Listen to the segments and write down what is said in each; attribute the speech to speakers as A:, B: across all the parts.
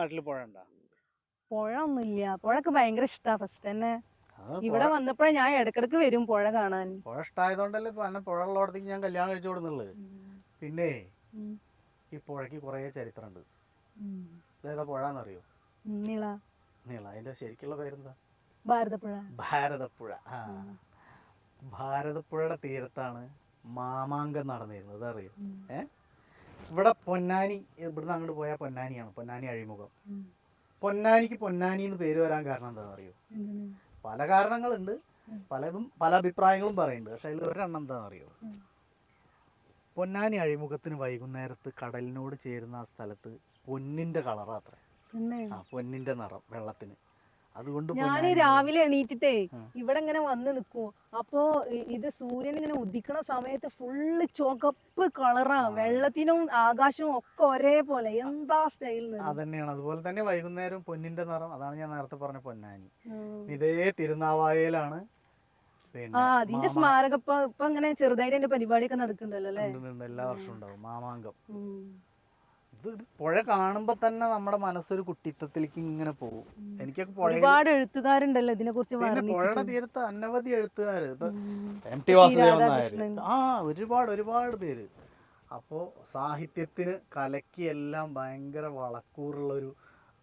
A: നാട്ടിൽ പുഴ ഉണ്ടോ
B: പുഴ ഒന്നുമില്ല പുഴക്ക് ഭയങ്കര ഇഷ്ടാ. ഫസ്റ്റ് തന്നെ ഇവിടെ
A: പുഴ-
B: വന്നപ്പോഴേ ഞാൻ ഇടക്കിടക്ക് വരും പുഴ കാണാൻ.
A: പുഴ ഇഷ്ടമായതുകൊണ്ടല്ലേ ഇപ്പൊ എന്നെ പുഴ ഉള്ളടത്തേക്ക് ഞാൻ കല്യാണം കഴിച്ചു കൊടുക്കുന്നുള്ളത് പിന്നെ ഈ പുഴയ്ക്ക് കുറേ ചരിത്രമുണ്ട്. ഇതേതാ പുഴ എന്നറിയോ
B: നീള.
A: നീള. അതിന്റെ ശരിക്കുള്ള പേരെന്താ?
B: ഭാരതപ്പുഴ.
A: ഭാരതപ്പുഴ. ആ. ഭാരതപ്പുഴയുടെ തീരത്താണ് മാമാങ്കം നടന്നിരുന്നത്. അറിയോ
B: ഉം.
A: ഇവിടെ പൊന്നാനി ഇവിടുന്ന് അങ്ങോട്ട് പോയാൽ പൊന്നാനിയാണ്. പൊന്നാനി അഴിമുഖം. പൊന്നാനിക്ക് പൊന്നാനി എന്ന് പേര് വരാൻ കാരണം എന്താണെന്ന് അറിയോ? പല കാരണങ്ങളുണ്ട്. പലതും പല അഭിപ്രായങ്ങളും പറയുന്നുണ്ട്. പക്ഷെ അതിൽ ഒരെണ്ണം എന്താണെന്ന് അറിയോ? പൊന്നാനി അഴിമുഖത്തിന് വൈകുന്നേരത്ത് കടലിനോട് ചേരുന്ന ആ സ്ഥലത്ത് പൊന്നിന്റെ കളറാ അത്ര. ആ പൊന്നിന്റെ നിറം വെള്ളത്തിന്. അതുകൊണ്ട്
B: ഞാൻ രാവിലെ എണീറ്റിട്ടേ. ഇവിടെ ഇങ്ങനെ വന്ന് നിൽക്കൂ അപ്പോ ഇത് സൂര്യൻ ഇങ്ങനെ ഉദിക്കണ സമയത്ത് ഫുള്ള് ചുവപ്പ് കളറാ. വെള്ളത്തിനും ആകാശവും ഒക്കെ ഒരേപോലെ. എന്താ സ്റ്റൈൽ
A: അതന്നെയാണ്. അതുപോലെ തന്നെ വൈകുന്നേരം പൊന്നിന്റെ നിറം. അതാണ് ഞാൻ നേരത്തെ പറഞ്ഞ പൊന്നാനി. ഇതേ തിരുനാവായയിലാണ്
B: ആ അതിന്റെ സ്മാരകം ഇപ്പൊ ഇങ്ങനെ ചെറുതായിട്ട് അതിന്റെ പരിപാടിയൊക്കെ നടക്കുന്നുണ്ടല്ലോ അല്ലേ?
A: എല്ലാ വർഷവും ഉണ്ടാവും. മാമാങ്കം. ഇത് പുഴ കാണുമ്പോ തന്നെ നമ്മുടെ മനസ്സൊരു കുട്ടിത്തത്തിലേക്ക് ഇങ്ങനെ പോകും. എനിക്കൊക്കെ പുഴ
B: ഒരുപാട് എഴുത്തുകാരുണ്ടല്ലോ ഇതിനെ കുറിച്ച്
A: പുഴയുടെ തീരത്ത് അനവധി എഴുത്തുകാർ ഇപ്പൊ എം ടി. വാസുദേവൻ നായർ ആ ഒരുപാട് ഒരുപാട് പേര്. അപ്പോ സാഹിത്യത്തിന് കലയ്ക്ക് എല്ലാം ഭയങ്കര വളക്കൂറുള്ള ഒരു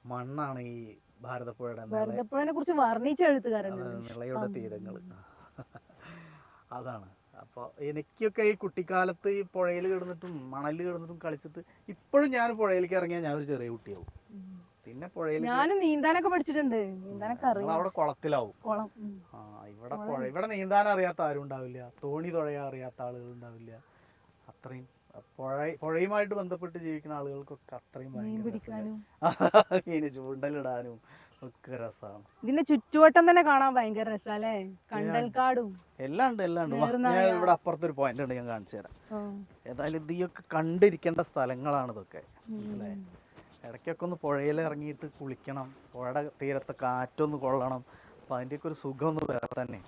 A: മണ്ണാണ് ഈ ഭാരതപ്പുഴയുടെ
B: ഭാരതപ്പുഴനെ കുറിച്ച് വർണിച്ച എഴുത്തുകാരുണ്ട്
A: അത് നിളയുടെ
B: തീരങ്ങൾ.
A: തീരങ്ങൾ അതാണ്. അപ്പോൾ എനിക്കൊക്കെ ഈ കുട്ടിക്കാലത്ത് ഈ പുഴയിൽ കിടന്നിട്ടും മണലിൽ കിടന്നിട്ടും കളിച്ചിട്ട് ഇപ്പോഴും ഞാൻ പുഴയിലേക്ക് ഇറങ്ങിയാൽ ഞാൻ ഒരു ചെറിയ കുട്ടിയാവും. പിന്നെ പുഴയിൽ
B: ഞാനും നീന്താനൊക്കെ പഠിച്ചിട്ടുണ്ട്. നീന്താനൊക്കെ അറിയാം.
A: അവിടെ കുളത്തിലാവും.
B: കുളം.
A: ആ ഇവിടെ പുഴ ഇവിടെ നീന്താൻ അറിയാത്ത ആരും ഉണ്ടാവില്ല. തോണി തുഴയാൻ അറിയാത്ത ആളുകൾ ഉണ്ടാവില്ല. അത്രയും പുഴ പുഴയുമായിട്ട് ബന്ധപ്പെട്ട് ജീവിക്കുന്ന ആളുകൾക്കൊക്കെ അത്രയും
B: മീൻ
A: ചൂണ്ടലിടാനും. ഒക്കെ രസമാണ്
B: ഇതിന്റെ ചുറ്റുവട്ടം തന്നെ കാണാൻ ഭയങ്കര രസാല്ലേ? കണ്ടൽക്കാടും.
A: എല്ലാം ഉണ്ട് എല്ലാം ഉണ്ട്. ഞാൻ ഇവിടെ അപ്പുറത്തൊരു പോയിന്റ് ഉണ്ട് ഞാൻ കാണിച്ചു തരാം. ഏതായാലും ഇതൊക്കെ കണ്ടിരിക്കേണ്ട സ്ഥലങ്ങളാണ് ഇതൊക്കെ. ഇടയ്ക്കൊക്കെ ഒന്ന് പുഴയിൽ ഇറങ്ങിയിട്ട് കുളിക്കണം. പുഴയുടെ തീരത്തെ കാറ്റൊന്ന് കൊള്ളണം. അപ്പം അതിന്റെയൊക്കെ ഒരു സുഖം ഒന്ന് വേറെ തന്നെ.